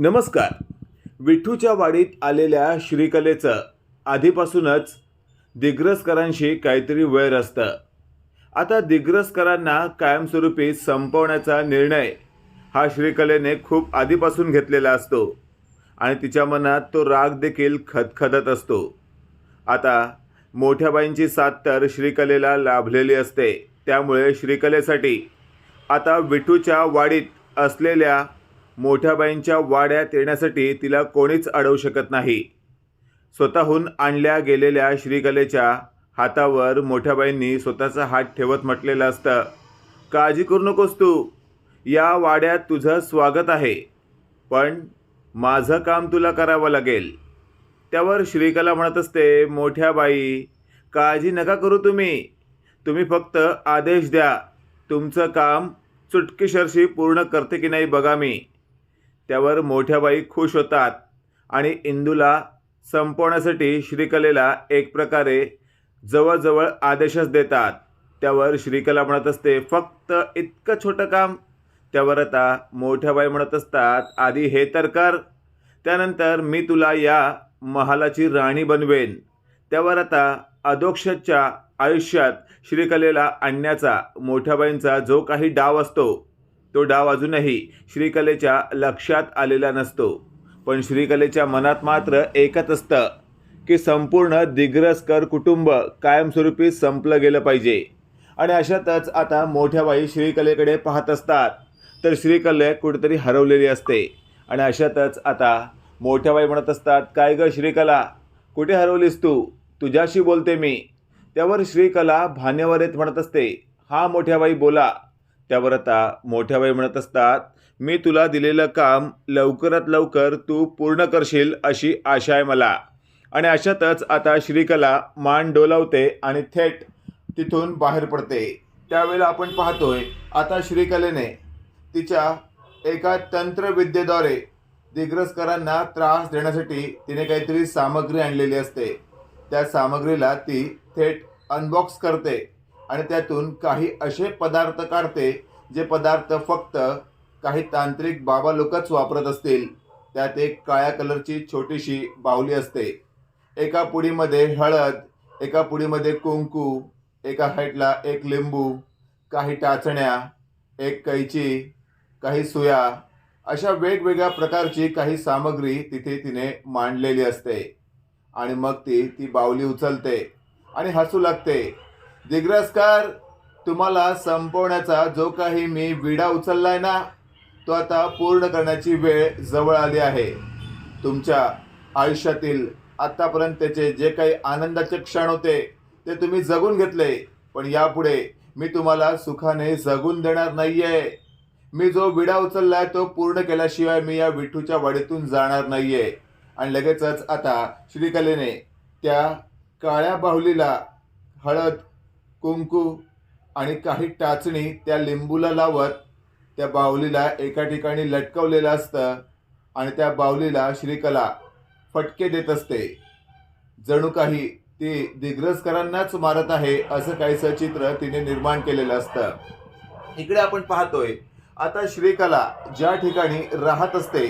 नमस्कार. विठ्ठूच्या वाडीत आलेल्या श्रीकलेचं आधीपासूनच दिग्रसकरांशी काहीतरी वैर असतं. आता दिग्रसकरांना कायमस्वरूपी संपवण्याचा निर्णय हा श्रीकलेने खूप आधीपासून घेतलेला असतो आणि तिच्या मनात तो राग देखील खदखदत असतो. आता मोठ्या बाईंची साथ तर श्रीकलेला लाभलेली असते. त्यामुळे श्रीकलेसाठी आता विठूच्या वाडीत असलेल्या मोठ्याबाईंच्या वाड्यात येण्यासाठी तिला कोणीच अडवू शकत नाही. स्वतःहून आणल्या गेलेल्या श्रीकलेच्या हातावर मोठ्याबाईंनी स्वतःचा हात ठेवत म्हटलेलं असतं काळजी करू नकोस तू. या वाड्यात तुझं स्वागत आहे. पण माझं काम तुला करावं लागेल. त्यावर श्रीकला म्हणत असते मोठ्या बाई काळजी नका करू तुम्ही. तुम्ही फक्त आदेश द्या. तुमचं काम चुटकीशरशी पूर्ण करते की नाही बघा मी. त्यावर मोठ्या बाई खुश होतात. आणि इंदूला संपवण्यासाठी श्रीकलेला एक प्रकारे जवळजवळ आदेशच देतात. त्यावर श्रीकला म्हणत असते फक्त इतकं छोटं काम. त्यावर आता मोठ्या बाई म्हणत असतात आधी हे तर कर. त्यानंतर मी तुला या महालाची राणी बनवेन. त्यावर आता अधोक्षच्या आयुष्यात श्रीकलेला आणण्याचा मोठ्याबाईंचा जो काही डाव असतो तो डाव अजूनही श्रीकलेच्या लक्षात आलेला नसतो. पण श्रीकलेच्या मनात मात्र एकच असतं की संपूर्ण दिग्रसकर कुटुंब कायमस्वरूपी संपलं गेलं पाहिजे. आणि अशातच आता मोठ्या बाई श्रीकलेकडे पाहत असतात. तर श्रीकले कुठेतरी हरवलेली असते. आणि अशातच आता मोठ्या बाई म्हणत असतात काय ग श्रीकला? कुठे हरवलीस तू? तुझ्याशी बोलते मी. त्यावर श्रीकला भानेवर येत म्हणत असते हा मोठ्या बाई बोला. त्यावर आता मोठ्या बाई म्हणत असतात मी तुला दिलेलं काम लवकरात लवकर तू पूर्ण करशील अशी आशा आहे मला. आणि अशातच आता श्रीकला मान डोलावते आणि थेट तिथून बाहेर पडते. त्यावेळेला आपण पाहतोय आता श्रीकलेने तिच्या एका तंत्रविद्येद्वारे दिग्रसकरांना त्रास देण्यासाठी तिने काहीतरी सामग्री आणलेली असते. त्या सामग्रीला ती थेट अनबॉक्स करते. आणि त्यातून काही असे पदार्थ काढते जे पदार्थ फक्त काही तांत्रिक बाबा लोकच वापरत असतील. त्यात एक काळ्या कलरची छोटीशी बाहुली असते. एका पुडीमध्ये हळद एका पुडीमध्ये कुंकू एका हाईटला एक लिंबू काही टाचण्या एक कैची काही सुया अशा वेगवेगळ्या प्रकारची काही सामग्री तिथे तिने मांडलेली असते. आणि मग ती ती बाहुली उचलते आणि हसू लागते. दिग्रसकार तुम्हाला संपवण्याचा जो काही मी विडा उचललाय ना तो आता पूर्ण करण्याची वेळ जवळ आली आहे. तुमच्या आयुष्यातील आत्तापर्यंतचे जे काही आनंदाचे क्षण होते ते तुम्ही जगून घेतले. पण यापुढे मी तुम्हाला सुखाने जगून देणार नाहीये. मी जो विडा उचललाय तो पूर्ण केल्याशिवाय मी या विठूच्या वाडीतून जाणार नाहीये. आणि लगेचच आता श्रीकलेने त्या काळ्या बाहुलीला हळद कुंकू आणि काही टाचणी त्या लिंबूला लावत त्या बावलीला एका ठिकाणी लटकवलेलं असतं आणि त्या बावलीला श्रीकला फटके देत असते. जणू काही ती दिग्रजकरांनाच मारत आहे असं काहीसं चित्र तिने निर्माण केलेलं असतं. इकडे आपण पाहतोय आता श्रीकला ज्या ठिकाणी राहत असते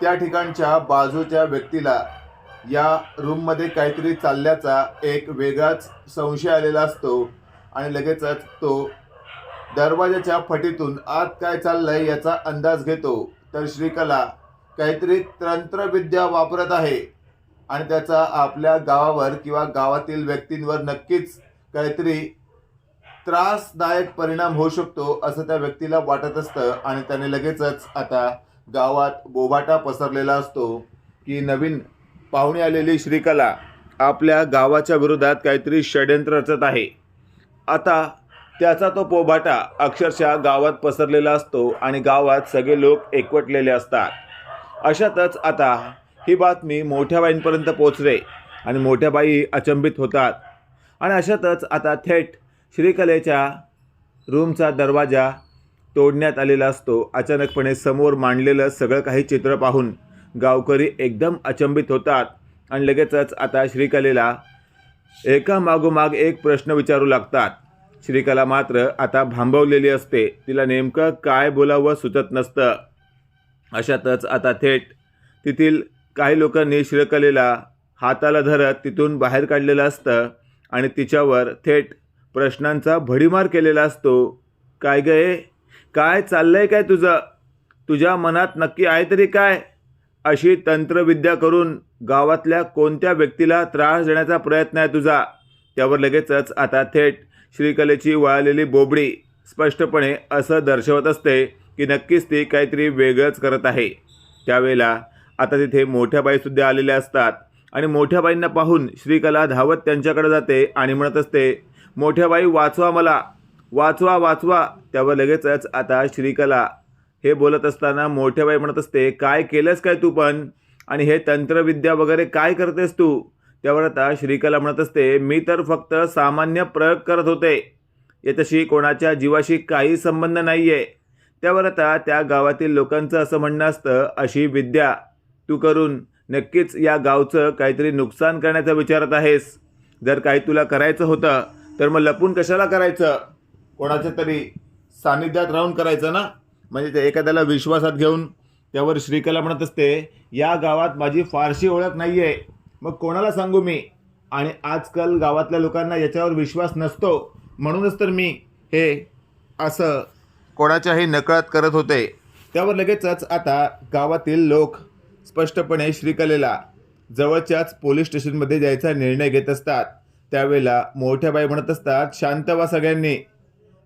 त्या ठिकाणच्या बाजूच्या व्यक्तीला या रूममध्ये काहीतरी चालल्याचा एक वेगळाच संशय आलेला असतो. आणि लगेचच तो दरवाजाच्या फटीतून आत काय चाललंय याचा अंदाज घेतो. तर श्रीकला काहीतरी तंत्रविद्या वापरत आहे. आणि त्याचा आपल्या गावावर किंवा गावातील व्यक्तींवर नक्कीच काहीतरी त्रासदायक परिणाम होऊ शकतो असं त्या व्यक्तीला वाटत असतं. आणि त्याने लगेचच आता गावात बोबाटा पसरलेला असतो की नवीन पाहुणे आलेली श्रीकला आपल्या गावाच्या विरोधात काहीतरी षड्यंत्र रचत आहे. आता त्याचा तो पोबाटा अक्षरशः गावात पसरलेला असतो आणि गावात सगळे लोक एकवटलेले असतात. अशातच आता ही बातमी मोठ्या बाईंपर्यंत पोचले आणि मोठ्या बाई अचंबित होतात. आणि अशातच आता थेट श्रीकलेच्या रूमचा दरवाजा तोडण्यात आलेला असतो. अचानकपणे समोर मांडलेलं सगळं काही चित्र पाहून गावकरी एकदम अचंबित होतात. आणि लगेचच आता श्रीकलेला एका मागोमाग एक प्रश्न विचारू लागतात. श्रीकला मात्र आता भांबवलेली असते. तिला नेमकं काय बोलावं सुचत नसतं. अशातच आता थेट तेथील काही लोकांनी श्रीकलेला हाताला धरत तिथून बाहेर काढलेलं असतं आणि तिच्यावर थेट प्रश्नांचा भडीमार केलेला असतो. काय गए काय चाललं आहे काय तुझं? तुझ्या मनात नक्की आहे तरी काय? अशी तंत्रविद्या करून गावातल्या कोणत्या व्यक्तीला त्रास देण्याचा प्रयत्न आहे तुझा? त्यावर लगेचच आता थेट श्रीकलेची वळालेली बोबडी स्पष्टपणे असं दर्शवत असते की नक्कीच ती काहीतरी वेगळंच करत आहे. त्यावेळेला आता तिथे मोठ्या बाईसुद्धा आलेल्या असतात आणि मोठ्या बाईंना पाहून श्रीकला धावत त्यांच्याकडे जाते आणि म्हणत असते मोठ्या बाई वाचवा मला. वाचवा वाचवा. त्यावर लगेचच आता श्रीकला हे बोलत असताना मोठ्या बाई म्हणत असते काय केलंस काय तू पण? आणि हे तंत्रविद्या वगैरे काय करतेस तू? त्यावर आता श्रीकला म्हणत असते मी तर फक्त सामान्य प्रयोग करत होते. याच्याशी कोणाच्या जीवाशी काही संबंध नाही आहे त्यावर आता त्या गावातील लोकांचं असं म्हणणं असतं अशी विद्या तू करून नक्कीच या गावचं काहीतरी नुकसान करण्याचा विचारत आहेस. जर काही तुला करायचं होतं तर मग लपून कशाला करायचं? कोणाच्या तरी सानिध्यात राहून करायचं ना? म्हणजे ते एखाद्याला विश्वासात घेऊन त्यावर श्रीकला म्हणत असते या गावात माझी फारशी ओळख नाही आहे मग कोणाला सांगू मी? आणि आजकाल गावातल्या लोकांना याच्यावर विश्वास नसतो. म्हणूनच तर मी हे असं कोणाच्याही नकळत करत होते. त्यावर लगेचच आता गावातील लोक स्पष्टपणे श्रीकलेला जवळच्याच पोलीस स्टेशनमध्ये जायचा निर्णय घेत असतात. त्यावेळेला मोठ्या बाई म्हणत असतात शांत व्हा सगळ्यांनी.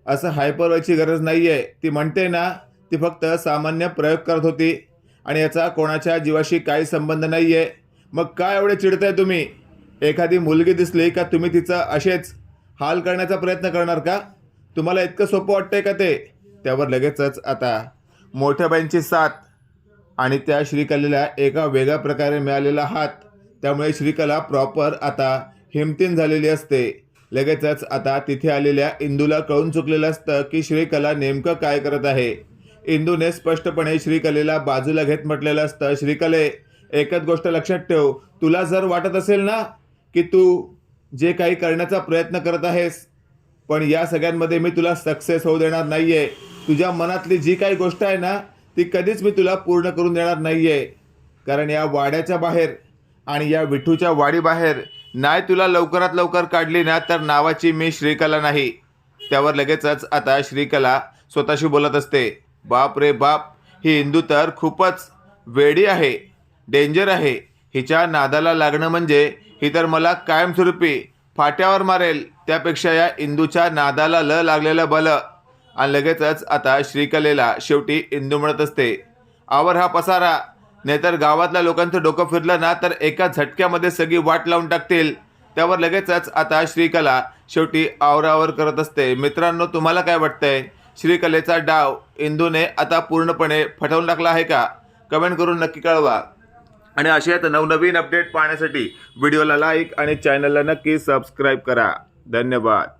असं हायपर व्हायची गरज नाही आहे ती म्हणते ना ती फक्त सामान्य प्रयोग करत होती. आणि याचा कोणाच्या जीवाशी काही संबंध नाही आहे मग काय एवढे चिडताय तुम्ही? एखादी मुलगी दिसली का तुम्ही तिचा असेच हाल करण्याचा प्रयत्न करणार का? तुम्हाला इतकं सोपं वाटतंय का ते? त्यावर लगेचच आता मोठ्या बाईंची साथ आणि त्या श्रीकलेला एका वेगळ्या प्रकारे मिळालेला हात. त्यामुळे श्रीकला प्रॉपर आता हिमतीन झालेली असते. लगेचच आता तिथे आलेल्या इंदूला कळून चुकलेलं असतं की श्रीकला नेमकं काय करत आहे. इंदूने स्पष्टपणे श्रीकलेला बाजूला घेत म्हटलेलं असतं. श्रीकले एकच गोष्ट लक्षात ठेव. तुला जर वाटत असेल ना की तू जे काही करण्याचा प्रयत्न करत आहेस पण या सगळ्यांमध्ये मी तुला सक्सेस होऊ देणार नाही आहे तुझ्या मनातली जी काही गोष्ट आहे ना ती कधीच मी तुला पूर्ण करून देणार नाही आहे कारण या वाड्याच्या बाहेर आणि या विठूच्या वाडीबाहेर नाही तुला लवकरात लवकर काढली ना तर नावाची मी श्रीकला नाही. त्यावर लगेचच आता श्रीकला स्वतःशी बोलत असते. बाप रे बाप ही हिंदू तर खूपच वेडी आहे डेंजर आहे. हिच्या नादाला लागणं म्हणजे ही तर मला कायमस्वरूपी फाट्यावर मारेल त्यापेक्षा या इंदूच्या नादाला ल लागलेलं बल. आणि लगेचच आता श्रीकलेला शेवटी इंदू म्हणत असते आवर हा पसारा नाहीतर गावातल्या लोकांचं डोकं फिरलं ना तर एका झटक्यामध्ये सगळी वाट लावून टाकतील. त्यावर लगेचच आता श्रीकला शेवटी आवरावर करत असते मित्रांनो तुम्हाला काय वाटतंय? श्रीकलेचा डाव इंदूने आता पूर्णपणे फटवून टाकला आहे का? कमेंट करून नक्की कळवा. आणि अशात नवनवीन अपडेट पाहण्यासाठी व्हिडिओला लाईक आणि चॅनलला नक्की सबस्क्राईब करा. धन्यवाद.